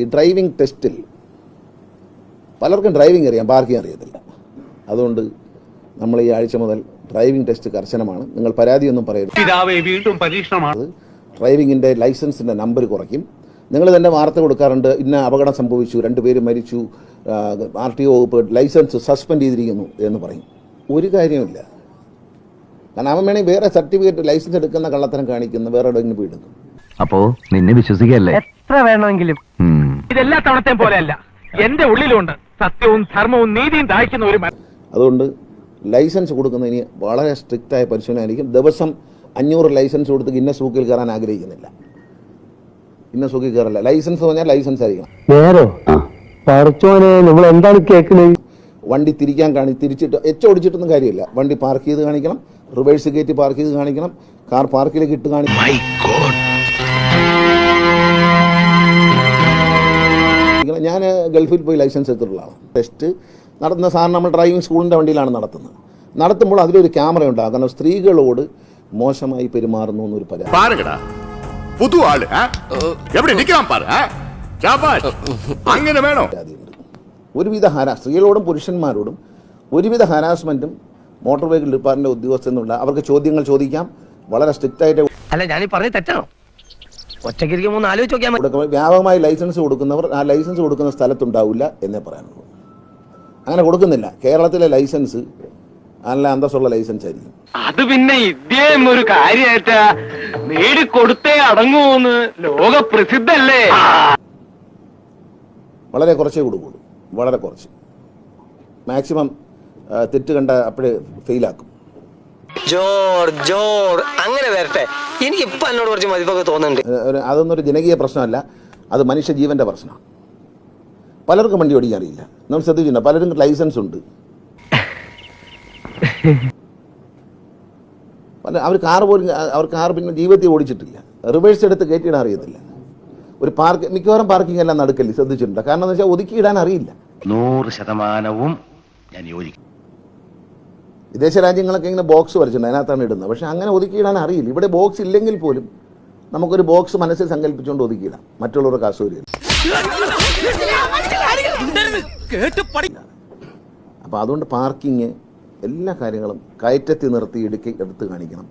ഈ ഡ്രൈവിംഗ് ടെസ്റ്റിൽ പലർക്കും ഡ്രൈവിംഗ് അറിയാം പാർക്കിംഗ് അറിയത്തില്ല. അതുകൊണ്ട് നമ്മൾ ഈ ആഴ്ച മുതൽ ഡ്രൈവിംഗ് ടെസ്റ്റ് കർശനമാണ് നിങ്ങൾ പരാതിയൊന്നും പറയരുത്. ഡ്രൈവിംഗിന്റെ വീണ്ടും പരീക്ഷണമാണ്. ഡ്രൈവിംഗിന്റെ ലൈസൻസിന്റെ നമ്പർ കുറയ്ക്കും. നിങ്ങൾ തന്നെ വാർത്ത കൊടുക്കാറുണ്ട് ഇന്ന അപകടം സംഭവിച്ചു രണ്ടുപേര് മരിച്ചു ആർ ടി ഒ വകുപ്പ് ലൈസൻസ് സസ്പെൻഡ് ചെയ്തിരിക്കുന്നു എന്ന് പറയും. ഒരു കാര്യമില്ല കാരണം അവൻ വേണമെങ്കിൽ വേറെ സർട്ടിഫിക്കറ്റ് ലൈസൻസ് എടുക്കുന്ന കള്ളത്തരം കാണിക്കുന്ന വേറെ എവിടെയെങ്കിലും പോയി എടുക്കും. അപ്പോ നിന്നെ വിശ്വസിക്കല്ലേ എത്ര വേണമെങ്കിലും. ഇതെല്ലാ തവണത്തെയും പോലെയല്ല. എന്റെ ഉള്ളിലുണ്ട്. സത്യവും ധർമ്മവും നീതിയും ദാഹിക്കുന്ന ഒരു അതുകൊണ്ട് ലൈസൻസ് കൊടുക്കുന്നതിന് വളരെ സ്ട്രിക്റ്റായ പരിശോധന ആയിരിക്കും ദിവസം അഞ്ഞൂറ് ലൈസൻസ് കൊടുത്ത് ഇന്ന സൂക്കിൽ കയറാൻ ആഗ്രഹിക്കുന്നില്ല. ഇന്ന സൂക്കിൽ കയറില്ല. ലൈസൻസ് എന്ന് പറഞ്ഞാൽ ലൈസൻസ് ആയിരിക്കണം. നേരോ പറച്ചോനെ നമ്മൾ എന്താണ് കേൾക്കുന്നത് വണ്ടി തിരിക്കാൻ കാണി തിരിച്ചിട്ട് എച്ച് ഓടിച്ചിട്ടൊന്നും കാര്യമില്ല. വണ്ടി പാർക്ക് ചെയ്ത് കാണിക്കണം. റിവേഴ്സ് കയറ്റി പാർക്ക് ചെയ്ത് കാണിക്കണം. കാർ പാർക്കിലേക്ക് ഇട്ട് കാണിക്കണം. ഞാൻ ഗൾഫിൽ പോയി ലൈസൻസ് എടുത്തിട്ടുള്ളതാണ്. ടെസ്റ്റ് നടത്തുന്ന സാധനം നമ്മൾ ഡ്രൈവിംഗ് സ്കൂളിന്റെ വണ്ടിയിലാണ് നടത്തുന്നത്. നടത്തുമ്പോൾ അതിലൊരു ക്യാമറ ഉണ്ടാകും കാരണം സ്ത്രീകളോട് മോശമായി പെരുമാറുന്നു എന്നൊരു ഒരുവിധ ഹരാ സ്ത്രീകളോടും പുരുഷന്മാരോടും ഒരുവിധ ഹരാസ്മെന്റും മോട്ടോർ വെഹിക്കിൾ ഡിപ്പാർട്ട്മെന്റ് ഉദ്യോഗസ്ഥ അവർക്ക് ചോദ്യങ്ങൾ ചോദിക്കാം. വളരെ സ്ട്രിക്റ്റ് ആയിട്ട് അല്ല ഞാൻ പറഞ്ഞ തെറ്റാണോ? ഒറ്റയ്ക്കിരിക്കുമ്പോ ഒന്ന് ആലോചിച്ച് നോക്കിയാൽ മതി. കൊടുക്കുമ്പോൾ വ്യാപകമായി ലൈസൻസ് കൊടുക്കുന്നവർ ആ ലൈസൻസ് കൊടുക്കുന്ന സ്ഥലത്തുണ്ടാവില്ല എന്നേ പറയാനുള്ളൂ. അങ്ങനെ കൊടുക്കുന്നില്ല. കേരളത്തിലെ ലൈസൻസ് നല്ല അന്തസ്സുള്ള ലൈസൻസ് ആയിരിക്കും. അത് പിന്നെ ഇദ്ദേഹം ഒരു കാര്യമായിട്ട് നേടിക്കൊടുത്തേ അടങ്ങൂന്ന് ലോക പ്രസിദ്ധല്ലേ വളരെ കുറച്ചേ കൊടുക്കുള്ളൂ. വളരെ കുറച്ച്. മാക്സിമം തെറ്റ് കണ്ട അപ്പോഴേ ഫെയിലാക്കും. ജോർ ജോർ. അങ്ങനെ വരട്ടെ. എനിക്ക് ഇപ്പൊ എന്നോട് കുറച്ച് മതിപ്പൊക്കെ തോന്നുന്നുണ്ട്. അതൊന്നും ഒരു ജനകീയ പ്രശ്നമല്ല. അത് മനുഷ്യ ജീവന്റെ പ്രശ്നമാണ് പലർക്കും വണ്ടി ഓടിക്കാൻ അറിയില്ല നമ്മൾ ശ്രദ്ധിച്ചിട്ടുണ്ട് പലരും ലൈസൻസ് ഉണ്ട്. പല അവർ കാർ പോലും അവർ കാർ പിന്നെ ജീവിതത്തിൽ ഓടിച്ചിട്ടില്ല. റിവേഴ്സ് എടുത്ത് കയറ്റിയിടാൻ അറിയത്തില്ല. ഒരു പാർക്ക് മിക്കവാറും പാർക്കിംഗ് എല്ലാം നടക്കല്ലേ ശ്രദ്ധിച്ചിട്ടുണ്ട്. കാരണം എന്താ വെച്ചാൽ ഒതുക്കിയിടാൻ അറിയില്ല. നൂറ് ശതമാനവും ഞാൻ യോജിക്കും. വിദേശ രാജ്യങ്ങളൊക്കെ ഇങ്ങനെ ബോക്സ് വരച്ചിട്ടുണ്ട് അതിനകത്താണ് ഇടുന്നത്. പക്ഷേ അങ്ങനെ ഒതുക്കിയിടാൻ അറിയില്ല. ഇവിടെ ബോക്സ് ഇല്ലെങ്കിൽ പോലും നമുക്കൊരു ബോക്സ് മനസ്സിൽ സങ്കല്പിച്ചുകൊണ്ട് ഒതുക്കിയിടാം. മറ്റുള്ളവർക്ക് അസൂര്യം അപ്പോൾ അതുകൊണ്ട് പാർക്കിങ് എല്ലാ കാര്യങ്ങളും കയറ്റത്തി നിർത്തി ഇടുക്കി എടുത്ത് കാണിക്കണം.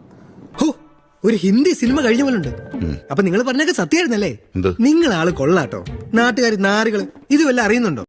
ഒരു ഹിന്ദി സിനിമ കഴിഞ്ഞ പോലെ ഉണ്ട്. അപ്പൊ നിങ്ങൾ പറഞ്ഞൊക്കെ സത്യമായിരുന്നല്ലേ? നിങ്ങൾ ആൾ കൊള്ളാട്ടോ. നാട്ടുകാർ നാറുകൾ ഇത് വല്ല അറിയുന്നുണ്ടോ?